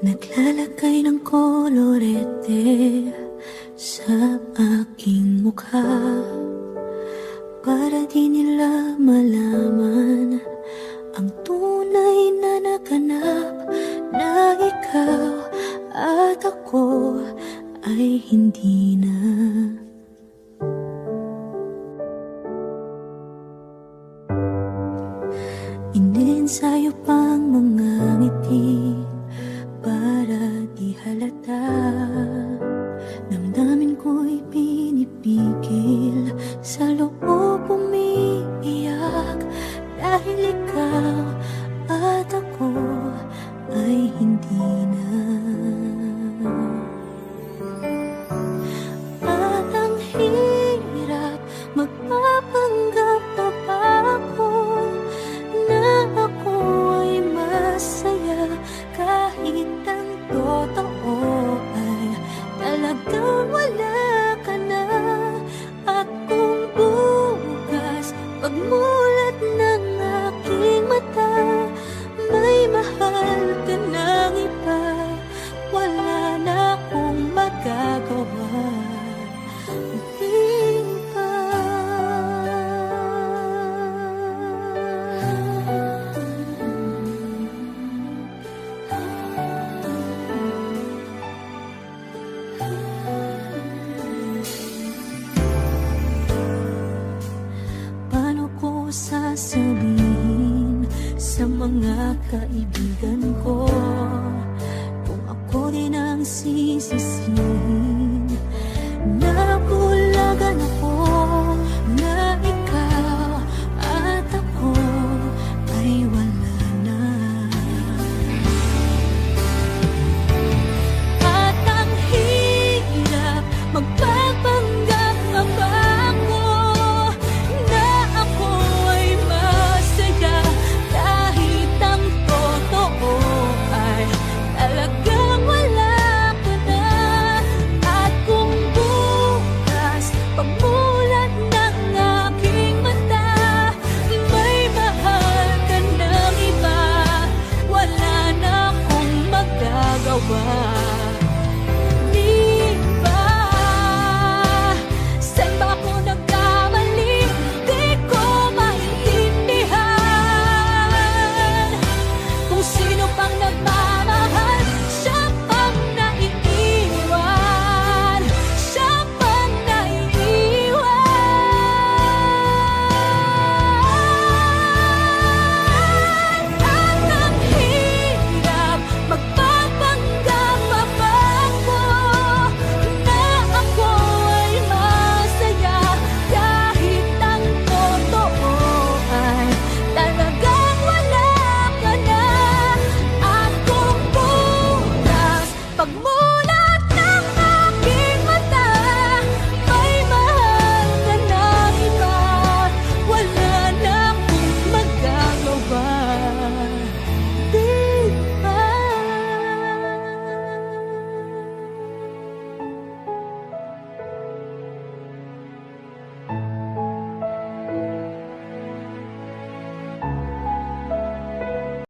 Naglalagay ng kolorete sa aking mukha. Para di nila malaman ang tunay na naganap Na ikaw at ako ay hindi na Inensayo pang mga ngiti para di halata mga kaibigan ko. Kung ako din ang sisisihin